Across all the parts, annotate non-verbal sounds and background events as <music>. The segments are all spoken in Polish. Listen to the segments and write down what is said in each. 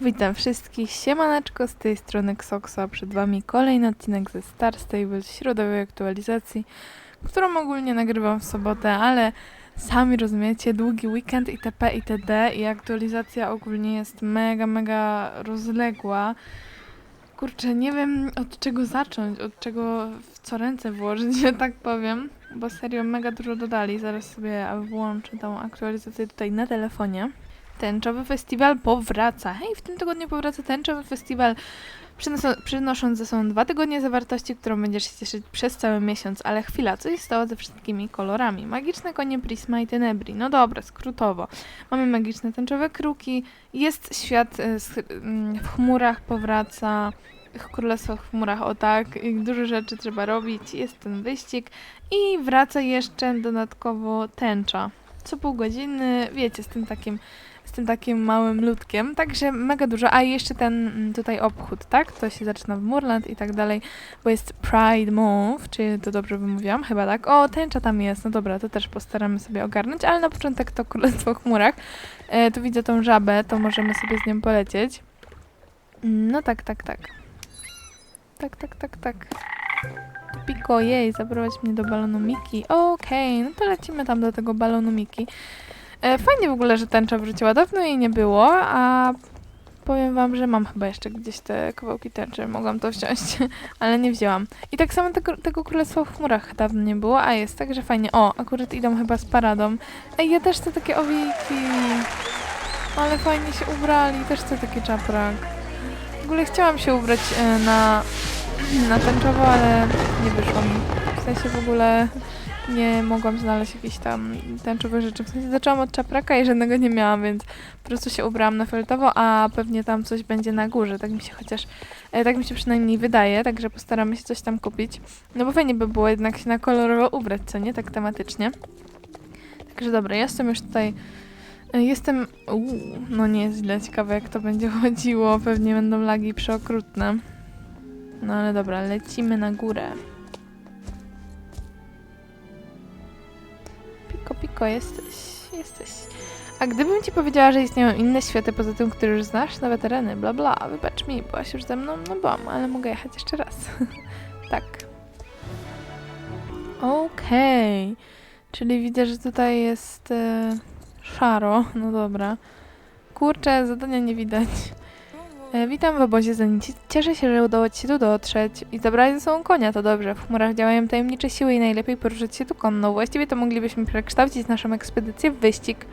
Witam wszystkich, siemaneczko, z tej strony Xoksa, przed wami kolejny odcinek ze Star Stable środowej aktualizacji, którą ogólnie nagrywam w sobotę, ale sami rozumiecie, długi weekend itp. itd. i aktualizacja ogólnie jest mega, mega rozległa. Kurczę, nie wiem od czego zacząć, od czego w co ręce włożyć, że tak powiem, bo serio mega dużo dodali, zaraz sobie włączę tą aktualizację tutaj na telefonie. Tęczowy festiwal powraca. Hej, w tym tygodniu powraca tęczowy festiwal, przynosząc ze sobą dwa tygodnie zawartości, którą będziesz się cieszyć przez cały miesiąc. Ale chwila, co się stało ze wszystkimi kolorami? Magiczne konie Prisma i Tenebri. No dobra, skrótowo. Mamy magiczne tęczowe kruki, jest świat z, mm, w chmurach, powraca. Królestwo w chmurach, o tak, dużo rzeczy trzeba robić, jest ten wyścig i wraca jeszcze dodatkowo tęcza. Co pół godziny, wiecie, z tym takim z tym takim małym ludkiem, także mega dużo. A jeszcze ten mm, tutaj obchód, tak? To się zaczyna w Murland i tak dalej, bo jest Pride Month, czy to dobrze wymówiłam? Chyba tak. O, tęcza tam jest, no dobra, to też postaramy sobie ogarnąć, ale na początek to Królestwo Chmurach. E, tu widzę tą żabę, to możemy sobie z nią polecieć. Mm, No tak, tak, tak. Tak, tak, tak, tak. Piko, jej, zaprowadź mnie do balonu Miki. Okej, no to lecimy tam do tego balonu Miki. E, fajnie w ogóle, że tęcza wróciła. Dawno jej nie było, a powiem wam, że mam chyba jeszcze gdzieś te kawałki tęczy. Mogłam to wziąć, <laughs> ale nie wzięłam. I tak samo tego, tego Królestwa w chmurach dawno nie było, a jest, także fajnie. O, akurat idą chyba z paradą. Ej, ja też chcę takie owiki. Ale fajnie się ubrali, też chcę taki czaprak. W ogóle chciałam się ubrać e, na, <clears throat> na tęczowo, ale nie wyszło mi. W sensie w ogóle nie mogłam znaleźć jakichś tam tęczowych rzeczy. W sensie zaczęłam od czapraka i żadnego nie miałam, więc po prostu się ubrałam na fioletowo, a pewnie tam coś będzie na górze. Tak mi się chociaż, e, tak mi się przynajmniej wydaje, także postaramy się coś tam kupić. No bo fajnie by było jednak się na kolorowo ubrać, co nie? Tak tematycznie. Także dobra, jestem już tutaj. e, Jestem. Uuu, no nie jest źle, ciekawe jak to będzie <laughs> chodziło. Pewnie będą lagi przeokrutne. No ale dobra, lecimy na górę. Piko, piko, jesteś, jesteś. A gdybym ci powiedziała, że istnieją inne światy poza tym, który już znasz, nowe tereny, bla bla, wybacz mi, byłaś już ze mną, no byłam, ale mogę jechać jeszcze raz. <laughs> tak. Okej. Czyli widzę, że tutaj jest e, szaro, no dobra. Kurczę, zadania nie widać. E, witam w obozie Zenici. Cieszę się, że udało Ci się tu dotrzeć. I zabrali ze sobą konia, to dobrze. W chmurach działają tajemnicze siły i najlepiej poruszać się tu konno. Właściwie to moglibyśmy przekształcić naszą ekspedycję w wyścig.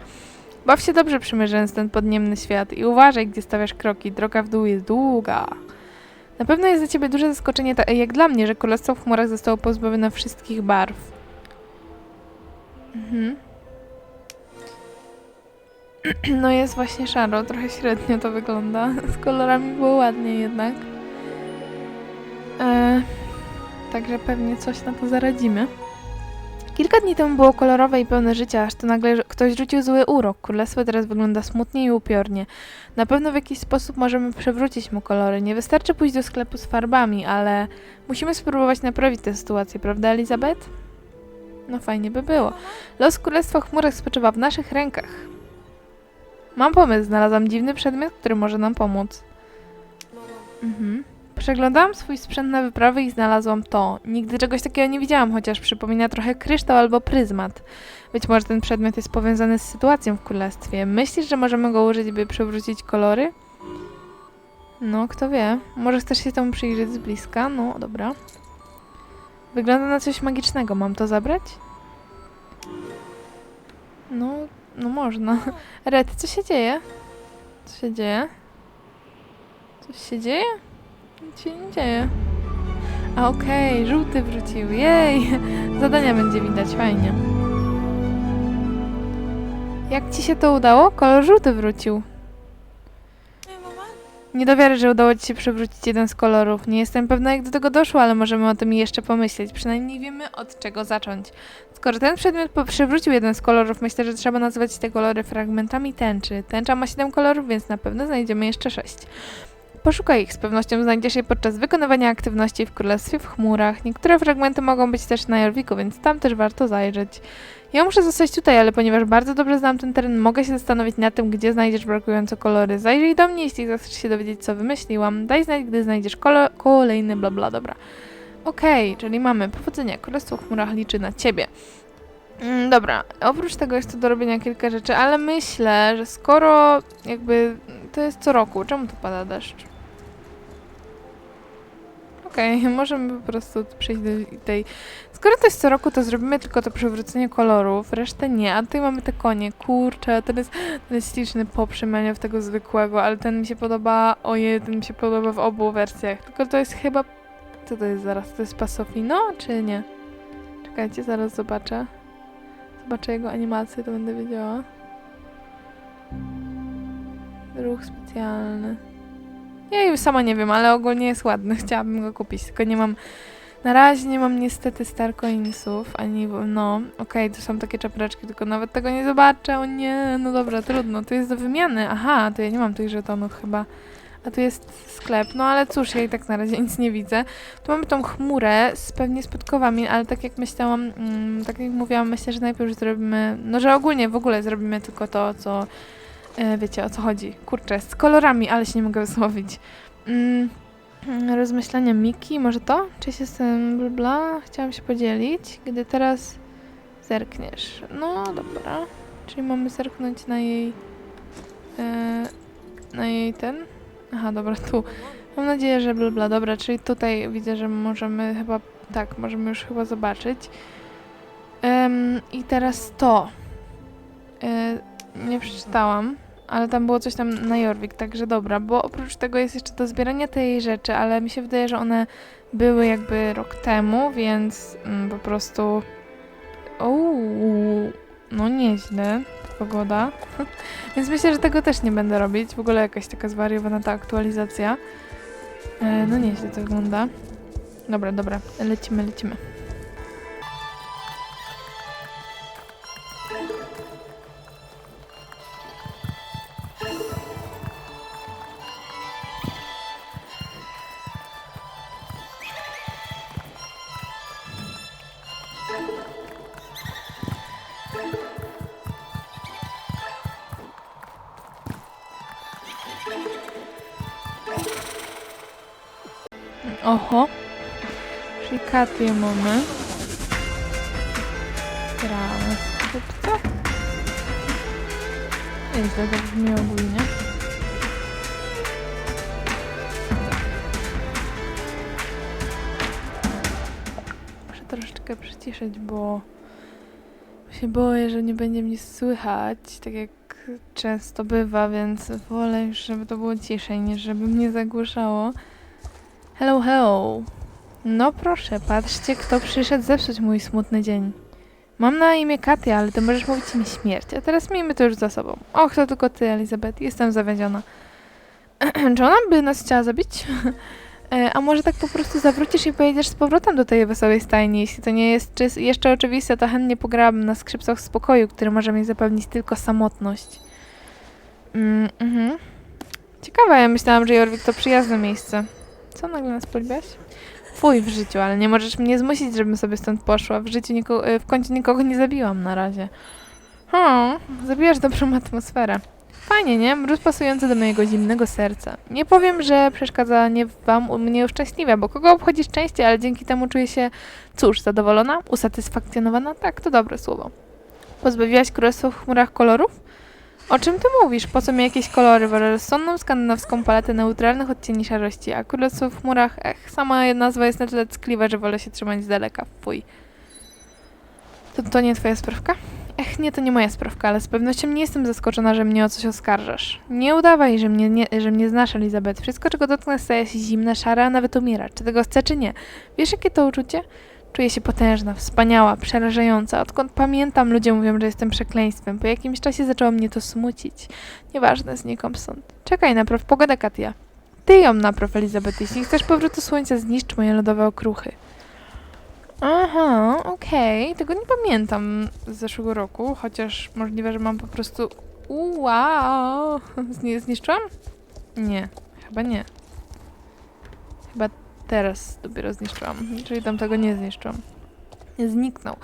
Baw się dobrze przymierzając ten podniemny świat i uważaj, gdzie stawiasz kroki. Droga w dół jest długa. Na pewno jest dla Ciebie duże zaskoczenie, tak jak dla mnie, że Królestwo w chmurach zostało pozbawione wszystkich barw. Mhm. <clears throat> No jest właśnie szaro, trochę średnio to wygląda. Z kolorami było ładnie jednak. E, także pewnie coś na to zaradzimy. Kilka dni temu było kolorowe i pełne życia, aż to nagle ktoś rzucił zły urok. Królestwo teraz wygląda smutnie i upiornie. Na pewno w jakiś sposób możemy przewrócić mu kolory. Nie wystarczy pójść do sklepu z farbami, ale musimy spróbować naprawić tę sytuację, prawda Elizabeth? No fajnie by było. Los Królestwa Chmurek spoczywa w naszych rękach. Mam pomysł, znalazłam dziwny przedmiot, który może nam pomóc. Mhm. Przeglądałam swój sprzęt na wyprawy i znalazłam to. Nigdy czegoś takiego nie widziałam, chociaż przypomina trochę kryształ albo pryzmat. Być może ten przedmiot jest powiązany z sytuacją w królestwie. Myślisz, że możemy go użyć, by przywrócić kolory? No, kto wie. Może chcesz się temu przyjrzeć z bliska? No, dobra. Wygląda na coś magicznego. Mam to zabrać? No, no można. Red, co się dzieje? Co się dzieje? Coś się dzieje? Nic się nie dzieje. A okej, żółty wrócił. Jej! Zadania będzie widać, fajnie. Jak ci się to udało? Kolor żółty wrócił. Nie do wiary, że udało ci się przywrócić jeden z kolorów. Nie jestem pewna, jak do tego doszło, ale możemy o tym jeszcze pomyśleć. Przynajmniej wiemy, od czego zacząć. Skoro ten przedmiot przywrócił jeden z kolorów, myślę, że trzeba nazwać te kolory fragmentami tęczy. Tęcza ma 7 kolorów, więc na pewno znajdziemy jeszcze 6. Poszukaj ich, z pewnością znajdziesz je podczas wykonywania aktywności w Królestwie w Chmurach. Niektóre fragmenty mogą być też na Jorwiku, więc tam też warto zajrzeć. Ja muszę zostać tutaj, ale ponieważ bardzo dobrze znam ten teren, mogę się zastanowić nad tym, gdzie znajdziesz brakujące kolory. Zajrzyj do mnie, jeśli chcesz się dowiedzieć, co wymyśliłam. Daj znać, gdy znajdziesz kolejny bla bla, dobra. Okej, czyli mamy powodzenia. Królestwo w chmurach liczy na ciebie. Mm, dobra, oprócz tego jest do robienia kilka rzeczy, ale myślę, że skoro jakby to jest co roku, czemu tu pada deszcz? Okej, <laughs> możemy po prostu przejść do tej... Skoro to jest co roku, to zrobimy tylko to przywrócenie kolorów, resztę nie, a tutaj mamy te konie, kurczę, ten jest, ten jest śliczny po przemianie w tego zwykłego, ale ten mi się podoba, ojej, ten mi się podoba w obu wersjach, tylko to jest chyba... Co to jest zaraz? To jest Pasofino, czy nie? Czekajcie, zaraz zobaczę. Zobaczę jego animację, to będę wiedziała. Ruch specjalny. Ja już sama nie wiem, ale ogólnie jest ładny. <laughs> Chciałabym go kupić, tylko nie mam... Na razie nie mam niestety Starcoinsów, ani... No, okej, to są takie czapeczki, tylko nawet tego nie zobaczę. O nie, no dobra, trudno. To jest do wymiany. Aha, to ja nie mam tych żetonów chyba. A tu jest sklep. No ale cóż, ja i tak na razie <laughs> nic nie widzę. Tu mamy tą chmurę z pewnie z podkowami, ale tak jak myślałam, mm, tak jak mówiłam, myślę, że najpierw zrobimy, no że ogólnie w ogóle zrobimy tylko to, co e, wiecie o co chodzi. Kurczę, z kolorami, ale się nie mogę wysłowić. Mm, rozmyślania Miki, może to? Czy się z tym? Chciałam się podzielić, gdy teraz zerkniesz. No dobra, czyli mamy zerknąć na jej e, na jej ten. Aha, dobra, tu. Mam nadzieję, że bla bla, dobra, czyli tutaj widzę, że możemy chyba, tak, możemy już chyba zobaczyć. Em, I teraz to. E, nie przeczytałam, ale tam było coś tam na Jorvik, także dobra, bo oprócz tego jest jeszcze do zbierania tej rzeczy, ale mi się wydaje, że one były jakby rok temu, więc mm, po prostu... Uuu, no nieźle, pogoda. <laughs> Więc myślę, że tego też nie będę robić. W ogóle jakaś taka zwariowana ta aktualizacja. E, no nieźle to wygląda. Dobra, dobra, lecimy, lecimy. Oho. Czyli Katię mamy. Gramy. Co? Nieźle to brzmi ogólnie. Muszę troszeczkę przyciszyć, bo się boję, że nie będzie mnie słychać, tak jak często bywa, więc wolę już, żeby to było ciszej, niż żeby mnie zagłuszało. Hello, hello. No proszę, patrzcie, kto przyszedł zepsuć mój smutny dzień. Mam na imię Katia, ale ty możesz mówić mi śmierć, a teraz miejmy to już za sobą. Och, to tylko ty, Elizabeth, jestem zawiedziona. <clears throat> Czy ona by nas chciała zabić? <laughs> E, a może tak po prostu zawrócisz i pojedziesz z powrotem do tej wesołej stajni? Jeśli to nie jest czy jeszcze oczywiste, to chętnie pograłabym na skrzypcach spokoju, który może mi zapewnić tylko samotność. Mm, mhm. Ciekawe, ja myślałam, że Jorvik to przyjazne miejsce. Co nagle nas polibiłaś? Fuj w życiu, ale nie możesz mnie zmusić, żebym sobie stąd poszła. W życiu e, w końcu nikogo nie zabiłam na razie. Hmm, zabijasz dobrą atmosferę. Fajnie, nie? Mróz pasujący do mojego zimnego serca. Nie powiem, że przeszkadzanie wam mnie uszczęśliwia, bo kogo obchodzi szczęście, ale dzięki temu czuję się, cóż, zadowolona? Usatysfakcjonowana? Tak, to dobre słowo. Pozbawiłaś królestwo w chmurach kolorów? O czym ty mówisz? Po co mi jakieś kolory? Wolę rozsądną skandynawską paletę neutralnych odcieni szarości, a królestwo w chmurach, ech, sama nazwa jest na tyle ckliwa, że wolę się trzymać z daleka. Fuj. To, to nie twoja sprawka? Nie, to nie moja sprawka, ale z pewnością nie jestem zaskoczona, że mnie o coś oskarżasz. Nie udawaj, że mnie, nie, że mnie znasz, Elizabeth. Wszystko, czego dotknę, staje się zimne, szare, a nawet umiera. Czy tego chcę, czy nie? Wiesz, jakie to uczucie? Czuję się potężna, wspaniała, przerażająca. Odkąd pamiętam, ludzie mówią, że jestem przekleństwem. Po jakimś czasie zaczęło mnie to smucić. Nieważne, znikąd stąd. Czekaj, napraw pogodę, Katia. Ty ją napraw, Elizabeth. Jeśli chcesz powrotu słońca, zniszcz moje lodowe okruchy. Aha, okej. Tego nie pamiętam z zeszłego roku, chociaż możliwe, że mam po prostu... Wow! <laughs> Zni- zniszczyłam? Nie, chyba nie. Chyba teraz dopiero zniszczyłam, czyli tam tego nie zniszczyłam. Zniknął.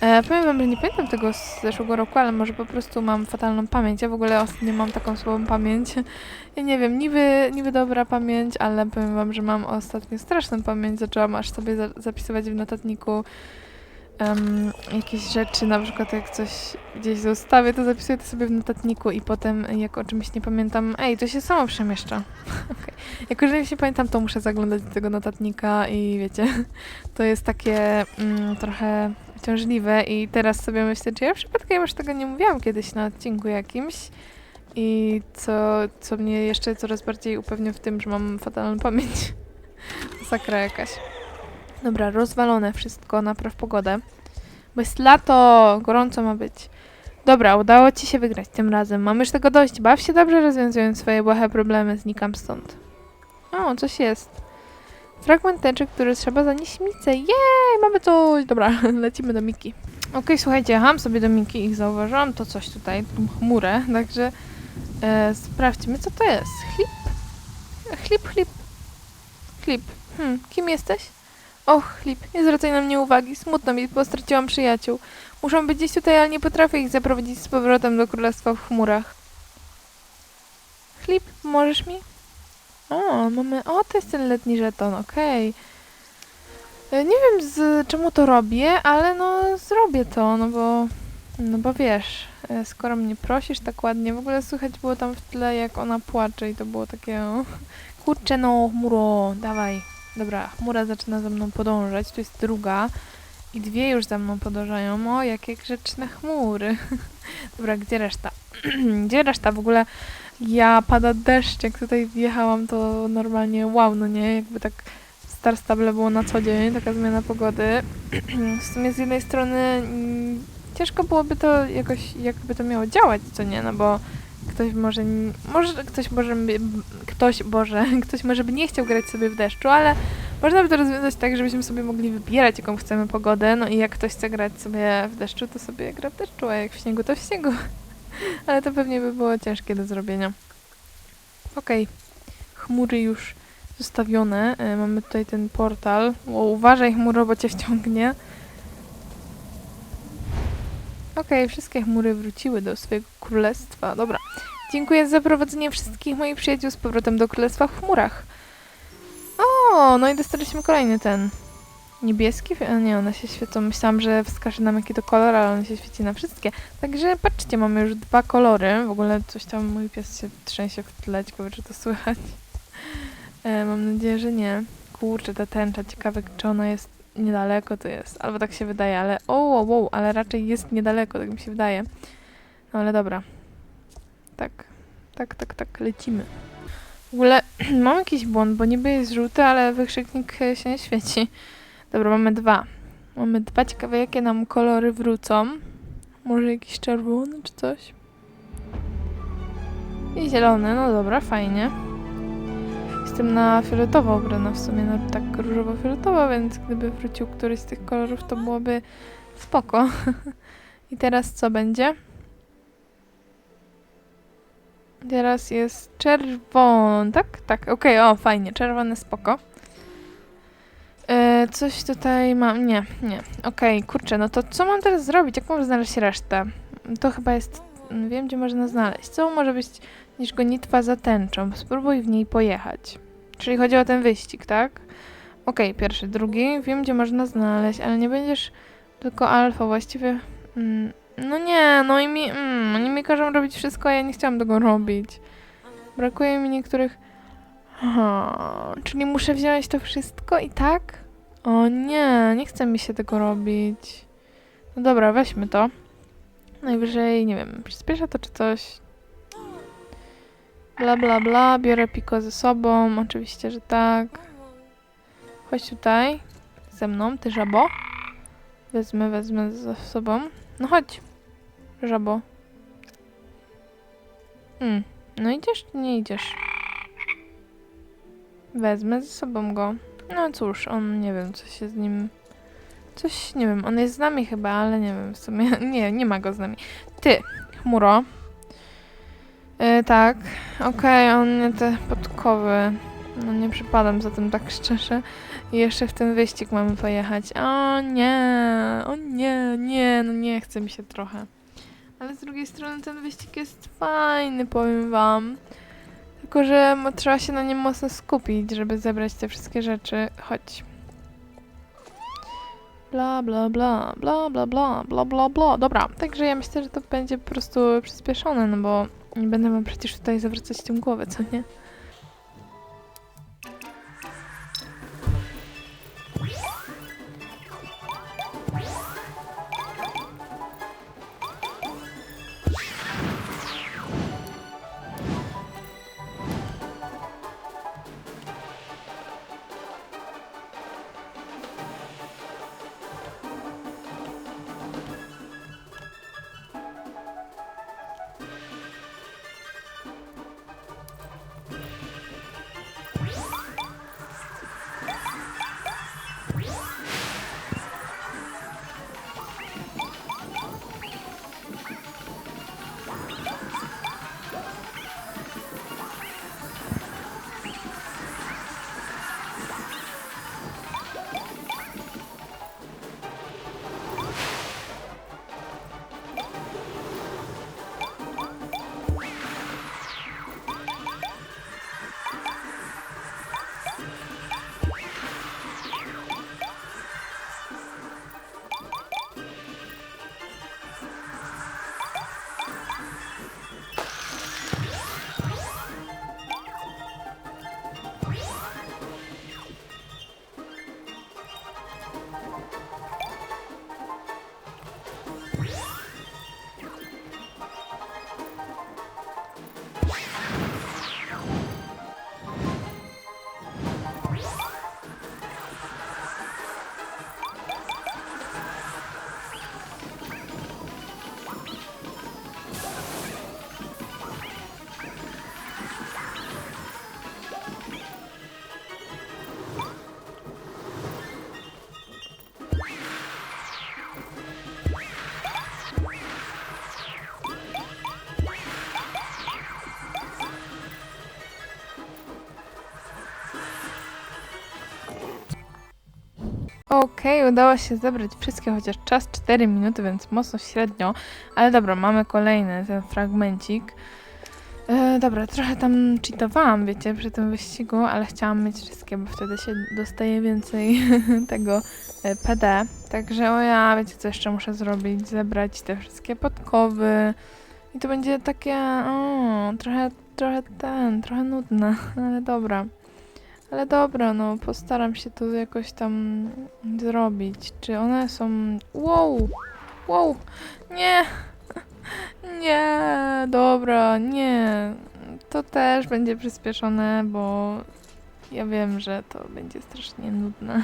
E, powiem wam, że nie pamiętam tego z zeszłego roku, ale może po prostu mam fatalną pamięć. Ja w ogóle ostatnio mam taką słabą pamięć. Ja nie wiem, niby, niby dobra pamięć, ale powiem wam, że mam ostatnio straszną pamięć. Zaczęłam aż sobie za zapisywać w notatniku em, jakieś rzeczy, na przykład jak coś gdzieś zostawię, to zapisuję to sobie w notatniku i potem jak o czymś nie pamiętam, ej, to się samo przemieszcza. <laughs> okay. Jak czymś nie pamiętam, to muszę zaglądać do tego notatnika i wiecie, <laughs> to jest takie mm, trochę ciążliwe i teraz sobie myślę, czy ja przypadkiem już tego nie mówiłam kiedyś na odcinku jakimś i co, co mnie jeszcze coraz bardziej upewnia w tym, że mam fatalną pamięć. <laughs> Sakra jakaś. Dobra, rozwalone wszystko, napraw pogodę. Bo jest lato, gorąco ma być. Dobra, udało ci się wygrać tym razem. Mam już tego dość. Baw się dobrze, rozwiązując swoje błahe problemy. Znikam stąd. O, coś jest. Fragment tęczy, który trzeba zanieść micę. Jej, mamy coś. Dobra, <laughs> lecimy do Miki. Okej, słuchajcie, jechałam sobie do Miki i zauważyłam to coś tutaj, tą chmurę, także e, sprawdźmy, co to jest. Chlip? Chlip, chlip. Chlip. Hmm, kim jesteś? Och, Chlip, nie zwracaj na mnie uwagi. Smutno mi, bo straciłam przyjaciół. Muszą być gdzieś tutaj, ale nie potrafię ich zaprowadzić z powrotem do królestwa w chmurach. Chlip, możesz mi? O, mamy... O, to jest ten letni żeton, okej. E, Nie wiem z czemu to robię, ale no zrobię to, no bo... No bo wiesz, e, skoro mnie prosisz tak ładnie, w ogóle słychać było tam w tle jak ona płacze i to było takie... O, kurczę no, chmuro, dawaj. Dobra, chmura zaczyna za mną podążać. Tu jest druga. I dwie już za mną podążają. O, jakie grzeczne chmury. <laughs> Dobra, gdzie reszta? <clears throat> gdzie reszta? W ogóle ja pada deszcz. Jak tutaj wjechałam, to normalnie wow, no nie? Jakby tak Star Stable było na co dzień, taka zmiana pogody. <clears throat> w sumie z jednej strony mm, ciężko byłoby to jakoś, jakby to miało działać, co nie? No bo ktoś może, może ktoś może, ktoś, Boże, <laughs> ktoś może by nie chciał grać sobie w deszczu, ale można by to rozwiązać tak, żebyśmy sobie mogli wybierać, jaką chcemy pogodę, no i jak ktoś chce grać sobie w deszczu, to sobie gra w deszczu, a jak w śniegu, to w śniegu. <laughs> ale to pewnie by było ciężkie do zrobienia. Okej, chmury już zostawione, e, mamy tutaj ten portal. O, uważaj chmuro, bo cię wciągnie. Okej, wszystkie chmury wróciły do swojego królestwa. Dobra. Dziękuję za zaprowadzenie wszystkich moich przyjaciół z powrotem do królestwa w chmurach. O, no i dostaliśmy kolejny ten. Niebieski? Nie, one się świecą. Myślałam, że wskaże nam jaki to kolor, ale on się świeci na wszystkie. Także patrzcie, mamy już dwa kolory. W ogóle coś tam, mój pies się trzęsie w tle, ciekawe czy to słychać. E, mam nadzieję, że nie. Kurczę, ta tęcza, ciekawe czy ona jest niedaleko to jest. Albo tak się wydaje, ale o, wow, wow, ale raczej jest niedaleko, tak mi się wydaje. No ale dobra. Tak, tak, tak, tak, lecimy. W ogóle <clears throat> mam jakiś błąd, bo niby jest żółty, ale wykrzyknik e, się nie świeci. Dobra, mamy dwa. Mamy dwa ciekawe, jakie nam kolory wrócą. Może jakiś czerwony czy coś? I zielony, no dobra, fajnie. Jestem na fioletowo ubrana w sumie, no tak różowo-fioletowo, więc gdyby wrócił któryś z tych kolorów, to byłoby spoko. <laughs> I teraz co będzie? Teraz jest czerwony, tak? Tak, okej, o, fajnie, czerwony, spoko. E, coś tutaj mam, nie, nie, okej, kurczę, no to co mam teraz zrobić? Jak mam znaleźć resztę? To chyba jest, wiem gdzie można znaleźć. Co może być niż gonitwa za tęczą? Spróbuj w niej pojechać. Czyli chodzi o ten wyścig, tak? Okej, pierwszy, drugi. Wiem, gdzie można znaleźć, ale nie będziesz tylko alfa właściwie. Mm, no nie, no i mi. Mm, oni mi każą robić wszystko, a ja nie chciałam tego robić. Brakuje mi niektórych. Czyli muszę wziąć to wszystko i tak? O nie, nie chce mi się tego robić. No dobra, weźmy to. Najwyżej, nie wiem, przyspiesza to czy coś. Bla bla bla, biorę Piko ze sobą, oczywiście, że tak. Chodź tutaj, ze mną, ty żabo. Wezmę, wezmę ze sobą. No chodź, żabo. Hmm, no idziesz czy nie idziesz? Wezmę ze sobą go. No cóż, on, nie wiem, co się z nim... Coś, nie wiem, on jest z nami chyba, ale nie wiem, w sumie, <laughs> nie, nie ma go z nami. Ty, chmuro. E, tak, okej, on nie te podkowy. No nie przypadam za tym tak szczerze. I jeszcze w ten wyścig mamy pojechać. O nie, o nie, nie, no nie chce mi się trochę. Ale z drugiej strony ten wyścig jest fajny, powiem wam. Tylko, że trzeba się na nim mocno skupić, żeby zebrać te wszystkie rzeczy. Chodź. Bla, bla, bla, bla, bla, bla, bla, bla, bla. Dobra, także ja myślę, że to będzie po prostu przyspieszone, no bo nie będę wam przecież tutaj zawracać tym głowę, co nie? Okej, udało się zebrać wszystkie, chociaż czas 4 minuty, więc mocno średnio. Ale dobra, mamy kolejny ten fragmencik. E, dobra, trochę tam cheatowałam, wiecie, przy tym wyścigu, ale chciałam mieć wszystkie, bo wtedy się dostaje więcej <laughs> tego e, PD. Także o ja, wiecie co jeszcze muszę zrobić? Zebrać te wszystkie podkowy. I to będzie takie, o, trochę, trochę ten, trochę nudne, <laughs> ale dobra. Ale dobra, no postaram się to jakoś tam zrobić. Czy one są. Wow! Wow! Nie! <laughs> Nie! Dobra, nie. To też będzie przyspieszone, bo ja wiem, że to będzie strasznie nudne.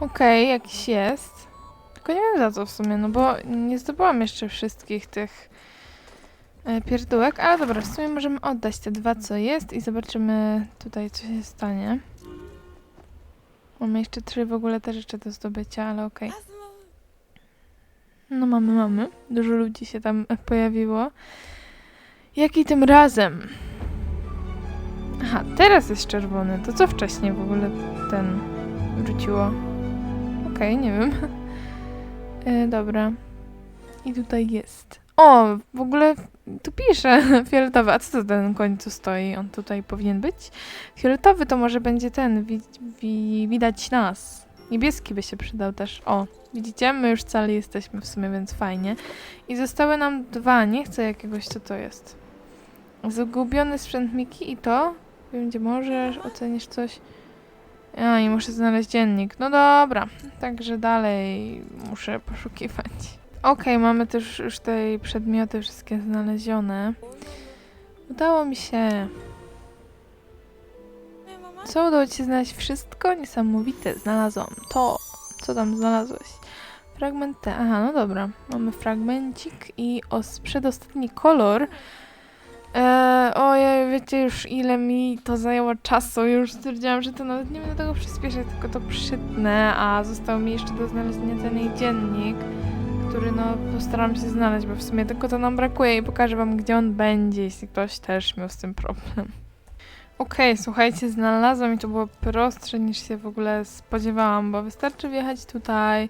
Okej, jakiś jest. Tylko nie wiem za co w sumie, no bo nie zdobyłam jeszcze wszystkich tych e, pierdółek, ale dobra, w sumie możemy oddać te dwa, co jest i zobaczymy tutaj, co się stanie. Mamy jeszcze trzy w ogóle też jeszcze do zdobycia, ale okej. No mamy, mamy. Dużo ludzi się tam pojawiło. Jaki tym razem? Aha, teraz jest czerwony. To co wcześniej w ogóle ten wróciło? Okej, nie wiem. <laughs> E, dobra. I tutaj jest. O, w ogóle tu pisze <laughs> fioletowy. A co to ten końcu stoi? On tutaj powinien być? Fioletowy to może będzie ten. Wi wi widać nas. Niebieski by się przydał też. O, widzicie? My już cali jesteśmy w sumie, więc fajnie. I zostały nam dwa. Nie chcę jakiegoś, co to jest. Zagubiony sprzęt Miki i to. Wiem, gdzie możesz, ocenisz coś. A, i muszę znaleźć dziennik. No dobra, także dalej muszę poszukiwać. Okej, mamy też już te przedmioty wszystkie znalezione. Udało mi się. Co udało ci się znaleźć wszystko? Niesamowite, znalazłam to. Co tam znalazłeś? Fragment. Aha, no dobra. Mamy fragmencik i os przedostatni kolor. Eee, ojej, wiecie już ile mi to zajęło czasu. Już stwierdziłam, że to nawet nie będę tego przyspieszać, tylko to przytnę, a został mi jeszcze do znalezienia ten jej dziennik, który no postaram się znaleźć, bo w sumie tylko to nam brakuje i pokażę wam, gdzie on będzie, jeśli ktoś też miał z tym problem. Okej, słuchajcie, znalazłam i to było prostsze niż się w ogóle spodziewałam, bo wystarczy wjechać tutaj.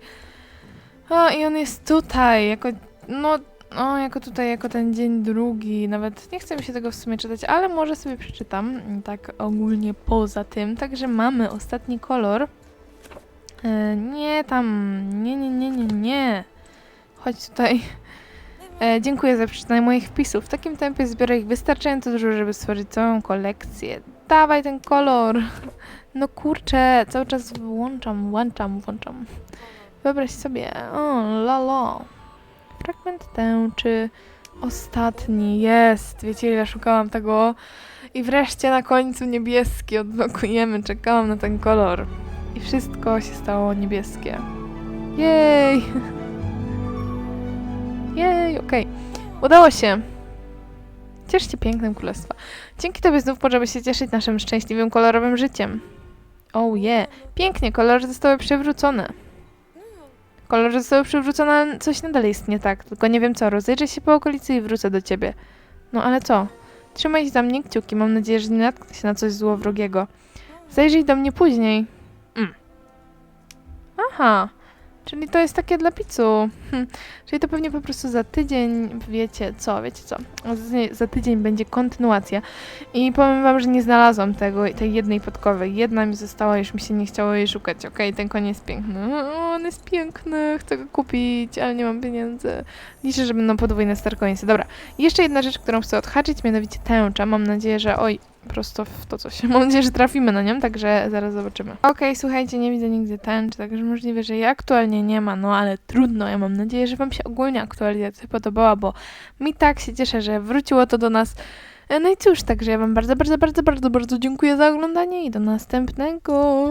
O, i on jest tutaj, jako, no, no, jako tutaj, jako ten dzień drugi. Nawet nie chcę mi się tego w sumie czytać, ale może sobie przeczytam, tak ogólnie poza tym. Także mamy ostatni kolor. E, nie tam, nie, nie, nie, nie, nie. Chodź tutaj. E, dziękuję za przeczytanie moich wpisów. W takim tempie zbiorę ich wystarczająco dużo, żeby stworzyć całą kolekcję. Dawaj ten kolor. No kurczę, cały czas włączam, włączam, włączam. Wyobraź sobie, o, lolo. Fragment tęczy. Ostatni jest. Wiecie, ile szukałam tego. I wreszcie na końcu niebieski odblokujemy. Czekałam na ten kolor. I wszystko się stało niebieskie. Jej! <laughs> Jej, okej. Udało się. Ciesz się pięknym królestwa. Dzięki tobie znów możemy się cieszyć naszym szczęśliwym, kolorowym życiem. Oh yeah. Pięknie, kolory zostały przywrócone. Kolory zostały przywrócone, ale coś nadal jest nie tak. Tylko nie wiem co, rozejrzę się po okolicy i wrócę do ciebie. No ale co? Trzymaj się za mnie kciuki, mam nadzieję, że nie natknę się na coś złowrogiego. Zajrzyj do mnie później. Mm. Aha. Czyli to jest takie dla pizzu. Hm. Czyli to pewnie po prostu za tydzień, wiecie co, wiecie co, za- tydzień będzie kontynuacja. I powiem wam, że nie znalazłam tego, tej jednej podkowy. Jedna mi została, już mi się nie chciało jej szukać. Okej, ten koń jest piękny. O, on jest piękny, chcę go kupić, ale nie mam pieniędzy. Liczę, że będą podwójne starkońce. Dobra, jeszcze jedna rzecz, którą chcę odhaczyć, mianowicie tęcza. Mam nadzieję, że oj, prosto w to coś. Mam nadzieję, że trafimy na nią, także zaraz zobaczymy. Okej, słuchajcie, nie widzę nigdzie tęczy, także możliwe, że jej aktualnie nie ma, no ale trudno. Ja mam nadzieję, że wam się ogólnie aktualizacja podobała, bo mi tak się cieszę, że wróciło to do nas. No i cóż, także ja wam bardzo, bardzo, bardzo, bardzo, bardzo dziękuję za oglądanie i do następnego.